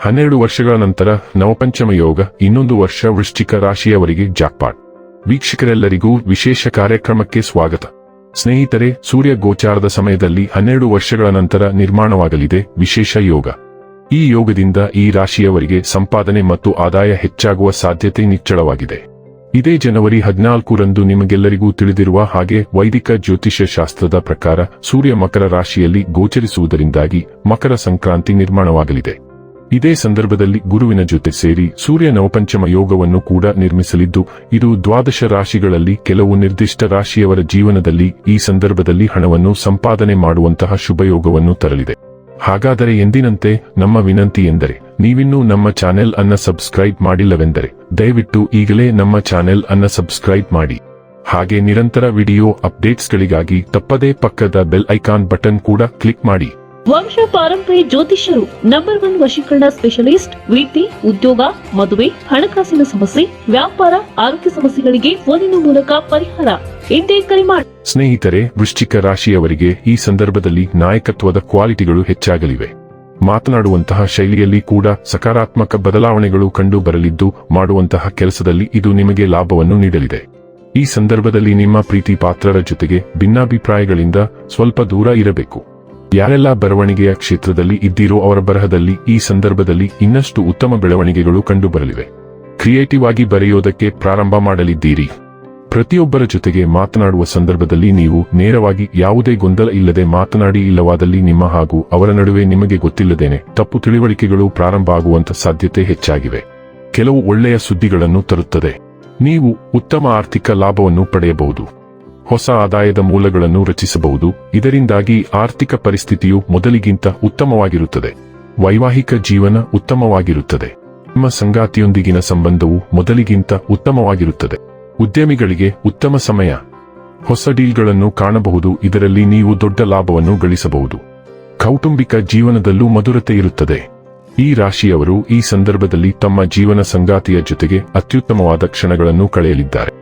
ಹನ್ನೆರಡು ವರ್ಷಗಳ ನಂತರ ನವಪಂಚಮ ಯೋಗ, ಇನ್ನೊಂದು ವರ್ಷ ವೃಶ್ಚಿಕ ರಾಶಿಯವರಿಗೆ ಜಾಕ್ಪಾಟ್. ವೀಕ್ಷಕರೆಲ್ಲರಿಗೂ ವಿಶೇಷ ಕಾರ್ಯಕ್ರಮಕ್ಕೆ ಸ್ವಾಗತ. ಸ್ನೇಹಿತರೆ, ಸೂರ್ಯ ಗೋಚಾರದ ಸಮಯದಲ್ಲಿ ಹನ್ನೆರಡು ವರ್ಷಗಳ ನಂತರ ನಿರ್ಮಾಣವಾಗಲಿದೆ ವಿಶೇಷ ಯೋಗ. ಈ ಯೋಗದಿಂದ ಈ ರಾಶಿಯವರಿಗೆ ಸಂಪಾದನೆ ಮತ್ತು ಆದಾಯ ಹೆಚ್ಚಾಗುವ ಸಾಧ್ಯತೆ ನಿಚ್ಚಳವಾಗಿದೆ. ಇದೇ ಜನವರಿ ಹದಿನಾಲ್ಕರಂದು ನಿಮಗೆಲ್ಲರಿಗೂ ತಿಳಿದಿರುವ ಹಾಗೆ ವೈದಿಕ ಜ್ಯೋತಿಷ್ಯ ಶಾಸ್ತ್ರದ ಪ್ರಕಾರ ಸೂರ್ಯ ಮಕರ ರಾಶಿಯಲ್ಲಿ ಗೋಚರಿಸುವುದರಿಂದಾಗಿ ಮಕರ ಸಂಕ್ರಾಂತಿ ನಿರ್ಮಾಣವಾಗಲಿದೆ. ಇದೇ ಸಂದರ್ಭದಲ್ಲಿ ಗುರುವಿನ ಜೊತೆ ಸೇರಿ ಸೂರ್ಯ ನವಪಂಚಮ ಯೋಗವನ್ನು ಕೂಡ ನಿರ್ಮಿಸಲಿದ್ದು, ಇದು ದ್ವಾದಶ ರಾಶಿಗಳಲ್ಲಿ ಕೆಲವು ನಿರ್ದಿಷ್ಟ ರಾಶಿಯವರ ಜೀವನದಲ್ಲಿ ಈ ಸಂದರ್ಭದಲ್ಲಿ ಹಣವನ್ನು ಸಂಪಾದನೆ ಮಾಡುವಂತಹ ಶುಭಯೋಗವನ್ನು ತರಲಿದೆ. ಹಾಗಾದರೆ ಎಂದಿನಂತೆ ನಮ್ಮ ವಿನಂತಿ ಎಂದರೆ, ನೀವಿನ್ನೂ ನಮ್ಮ ಚಾನೆಲ್ ಅನ್ನ ಸಬ್ಸ್ಕ್ರೈಬ್ ಮಾಡಿಲ್ಲವೆಂದರೆ, ದಯವಿಟ್ಟು ಈಗಲೇ ನಮ್ಮ ಚಾನೆಲ್ ಅನ್ನ ಸಬ್ಸ್ಕ್ರೈಬ್ ಮಾಡಿ. ಹಾಗೆ ನಿರಂತರ ವಿಡಿಯೋ ಅಪ್ಡೇಟ್ಸ್ಗಳಿಗಾಗಿ ತಪ್ಪದೇ ಪಕ್ಕದ ಬೆಲ್ ಐಕಾನ್ ಬಟನ್ ಕೂಡ ಕ್ಲಿಕ್ ಮಾಡಿ. ವಂಶ ಪಾರಂಪರ್ಯ ಜ್ಯೋತಿಷ್ಯರು ನಂಬರ್ ಒನ್ ವಶೀಕರಣ ಸ್ಪೆಷಲಿಸ್ಟ್ ವೃತ್ತಿ ಉದ್ಯೋಗ, ಮದುವೆ, ಹಣಕಾಸಿನ ಸಮಸ್ಯೆ, ವ್ಯಾಪಾರ, ಆರೋಗ್ಯ ಸಮಸ್ಯೆಗಳಿಗೆ ಫೋನಿನ ಮೂಲಕ ಪರಿಹಾರ. ಎಂದೇ ಕರೆ ಮಾಡಿ ಸ್ನೇಹಿತರೆ, ವೃಶ್ಚಿಕ ರಾಶಿಯವರಿಗೆ ಈ ಸಂದರ್ಭದಲ್ಲಿ ನಾಯಕತ್ವದ ಕ್ವಾಲಿಟಿಗಳು ಹೆಚ್ಚಾಗಲಿವೆ. ಮಾತನಾಡುವಂತಹ ಶೈಲಿಯಲ್ಲಿ ಕೂಡ ಸಕಾರಾತ್ಮಕ ಬದಲಾವಣೆಗಳು ಕಂಡು ಬರಲಿದ್ದು, ಮಾಡುವಂತಹ ಕೆಲಸದಲ್ಲಿ ಇದು ನಿಮಗೆ ಲಾಭವನ್ನು ನೀಡಲಿದೆ. ಈ ಸಂದರ್ಭದಲ್ಲಿ ನಿಮ್ಮ ಪ್ರೀತಿ ಪಾತ್ರರ ಜೊತೆಗೆ ಭಿನ್ನಾಭಿಪ್ರಾಯಗಳಿಂದ ಸ್ವಲ್ಪ ದೂರ ಇರಬೇಕು. ಯಾರೆಲ್ಲ ಬರವಣಿಗೆಯ ಕ್ಷೇತ್ರದಲ್ಲಿ ಇದ್ದೀರೋ ಅವರ ಬರಹದಲ್ಲಿ ಈ ಸಂದರ್ಭದಲ್ಲಿ ಇನ್ನಷ್ಟು ಉತ್ತಮ ಬೆಳವಣಿಗೆಗಳು ಕಂಡುಬರಲಿವೆ. ಕ್ರಿಯೇಟಿವ್ ಆಗಿ ಬರೆಯೋದಕ್ಕೆ ಪ್ರಾರಂಭ ಮಾಡಲಿದ್ದೀರಿ. ಪ್ರತಿಯೊಬ್ಬರ ಜೊತೆಗೆ ಮಾತನಾಡುವ ಸಂದರ್ಭದಲ್ಲಿ ನೀವು ನೇರವಾಗಿ ಯಾವುದೇ ಗೊಂದಲ ಇಲ್ಲದೆ ಮಾತನಾಡಿ ಇಲ್ಲವಾದಲ್ಲಿ ನಿಮ್ಮ ಹಾಗೂ ಅವರ ನಡುವೆ ನಿಮಗೆ ಗೊತ್ತಿಲ್ಲದೇನೆ ತಪ್ಪು ತಿಳಿವಳಿಕೆಗಳು ಪ್ರಾರಂಭ ಆಗುವಂತ ಸಾಧ್ಯತೆ ಹೆಚ್ಚಾಗಿವೆ. ಕೆಲವು ಒಳ್ಳೆಯ ಸುದ್ದಿಗಳನ್ನು ತರುತ್ತದೆ. ನೀವು ಉತ್ತಮ ಆರ್ಥಿಕ ಲಾಭವನ್ನು ಪಡೆಯಬಹುದು. ಹೊಸ ಆದಾಯದ ಮೂಲಗಳನ್ನು ರಚಿಸಬಹುದು. ಇದರಿಂದಾಗಿ ಆರ್ಥಿಕ ಪರಿಸ್ಥಿತಿಯು ಮೊದಲಿಗಿಂತ ಉತ್ತಮವಾಗಿರುತ್ತದೆ. ವೈವಾಹಿಕ ಜೀವನ ಉತ್ತಮವಾಗಿರುತ್ತದೆ. ನಿಮ್ಮ ಸಂಗಾತಿಯೊಂದಿಗಿನ ಸಂಬಂಧವು ಮೊದಲಿಗಿಂತ ಉತ್ತಮವಾಗಿರುತ್ತದೆ. ಉದ್ಯಮಿಗಳಿಗೆ ಉತ್ತಮ ಸಮಯ. ಹೊಸ ಡೀಲ್ಗಳನ್ನು ಕಾಣಬಹುದು. ಇದರಲ್ಲಿ ನೀವು ದೊಡ್ಡ ಲಾಭವನ್ನು ಗಳಿಸಬಹುದು. ಕೌಟುಂಬಿಕ ಜೀವನದಲ್ಲೂ ಮಧುರತೆ ಇರುತ್ತದೆ. ಈ ರಾಶಿಯವರು ಈ ಸಂದರ್ಭದಲ್ಲಿ ತಮ್ಮ ಜೀವನ ಸಂಗಾತಿಯ ಜೊತೆಗೆ ಅತ್ಯುತ್ತಮವಾದ ಕ್ಷಣಗಳನ್ನು ಕಳೆಯಲಿದ್ದಾರೆ.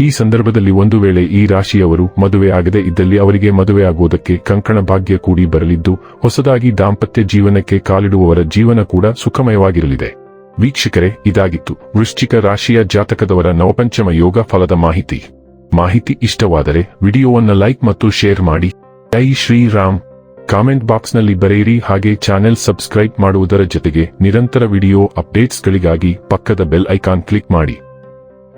ಈ ಸಂದರ್ಭದಲ್ಲಿ ಒಂದು ವೇಳೆ ಈ ರಾಶಿಯವರು ಮದುವೆ ಆಗದೆ ಇದ್ದಲ್ಲಿ ಅವರಿಗೆ ಮದುವೆ ಆಗುವುದಕ್ಕೆ ಕಂಕಣ ಭಾಗ್ಯ ಕೂಡಿ ಬರಲಿದ್ದು, ಹೊಸದಾಗಿ ದಾಂಪತ್ಯ ಜೀವನಕ್ಕೆ ಕಾಲಿಡುವವರ ಜೀವನ ಕೂಡ ಸುಖಮಯವಾಗಿರಲಿದೆ. ವೀಕ್ಷಕರೇ, ಇದಾಗಿತ್ತು ವೃಶ್ಚಿಕ ರಾಶಿಯ ಜಾತಕದವರ ನವಪಂಚಮ ಯೋಗ ಫಲದ ಮಾಹಿತಿ. ಮಾಹಿತಿ ಇಷ್ಟವಾದರೆ ವಿಡಿಯೋವನ್ನು ಲೈಕ್ ಮತ್ತು ಶೇರ್ ಮಾಡಿ. ಜೈ ಶ್ರೀರಾಮ್. ಕಾಮೆಂಟ್ ಬಾಕ್ಸ್ನಲ್ಲಿ ಬರೆಯಿರಿ ಹಾಗೆ ಚಾನೆಲ್ ಸಬ್ಸ್ಕ್ರೈಬ್ ಮಾಡುವುದರ ಜೊತೆಗೆ ನಿರಂತರ ವಿಡಿಯೋ ಅಪ್ಡೇಟ್ಸ್ಗಳಿಗಾಗಿ ಪಕ್ಕದ ಬೆಲ್ ಐಕಾನ್ ಕ್ಲಿಕ್ ಮಾಡಿ.